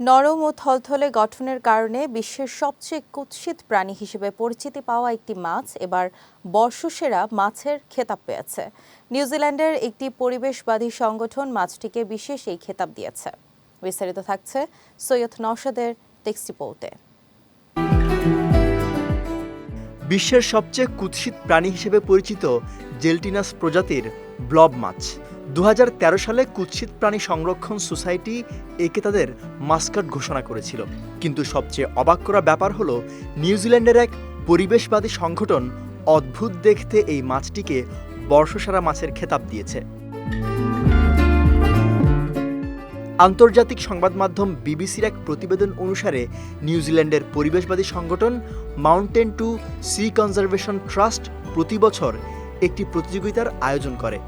নরম ও থলথলে গঠনের কারণে বিশ্বের সবচেয়ে কুৎসিত প্রাণী হিসেবে পরিচিতি পাওয়া একটি মাছ। এবার বর্ষসেরা মাছের খেতাব পেয়েছে। নিউজিল্যান্ডের একটি পরিবেশবাদী সংগঠন মাছটিকে বিশেষ এই খেতাব দিয়েছে। বিস্তারিত থাকছে সৈয়দ নওশাদের টেক্সট বিশ্বের সবচেয়ে কুৎসিত প্রাণী হিসেবে পরিচিত জেলটিনাস প্রজাতির ব্লব মাছ। দু হাজার তেরো সালে কুৎসিত প্রাণী সংরক্ষণ সোসাইটি একে তাদের মাস্কাট ঘোষণা করেছিল। কিন্তু সবচেয়ে অবাক করা ব্যাপার হলো নিউজিল্যান্ডের এক পরিবেশবাদী সংগঠন অদ্ভুত দেখতে এই মাছটিকে বর্ষসারা মাছের খেতাব দিয়েছে। আন্তর্জাতিক সংবাদ মাধ্যম বিবিসির এক প্রতিবেদন অনুসারে নিউজিল্যান্ডের পরিবেশবাদী সংগঠন mountain to sea conservation trust প্রতি বছর একটি প্রতিযোগিতার আয়োজন করে।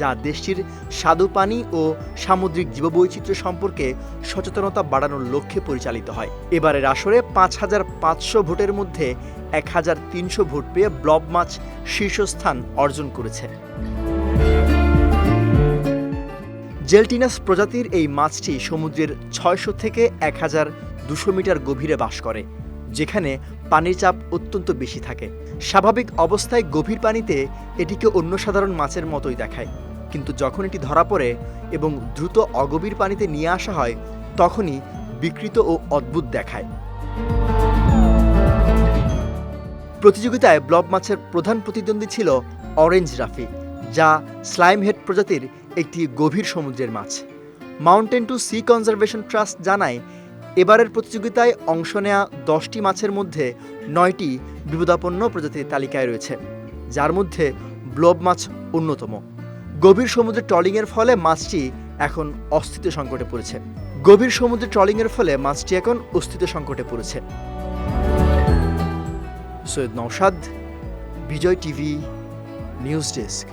যা দেশটির স্বাদু পানি ও সামুদ্রিক জীববৈচিত্র্য সম্পর্কে সচেতনতা বাড়ানোর লক্ষ্যে পরিচালিত হয়। এবারের আসরে পাঁচ হাজার পাঁচশো ভোটের মধ্যে এক হাজার তিনশো ভোট পেয়ে ব্লব মাছ শীর্ষস্থান অর্জন করেছে। জেলটিনাস প্রজাতির এই মাছটি সমুদ্রের ছয়শো থেকে এক হাজার দুশো মিটার গভীরে বাস করে, যেখানে পানির চাপ অত্যন্ত বেশি থাকে। স্বাভাবিক অবস্থায় গভীর পানিতে এটিকে অন্য সাধারণ মাছের মতোই দেখায়। কিন্তু যখন এটি ধরা পড়ে এবং দ্রুত অগভীর পানিতে নিয়ে আসা হয়, তখনই বিকৃত ও অদ্ভুত দেখায়। প্রতিযোগিতায় ব্লব মাছের প্রধান প্রতিদ্বন্দ্বী ছিল অরেঞ্জ রাফি, যা স্লাইম হেড প্রজাতির একটি গভীর সমুদ্রের মাছ। Mountain to sea conservation trust জানায়, এবারের প্রতিযোগিতায় অংশ নেওয়া দশটি মাছের মধ্যে নয়টি বিপদাপন্ন প্রজাতির তালিকায় রয়েছে, যার মধ্যে ব্লব মাছ অন্যতম। গভীর সমুদ্রে ট্রলিংয়ের ফলে মাছটি এখন অস্তিত্ব সংকটে পড়েছে। গভীর সমুদ্রে ট্রলিংয়ের ফলে মাছটি এখন অস্তিত্ব সংকটে পড়েছে। Syed Naushad Bijoy TV, news desk.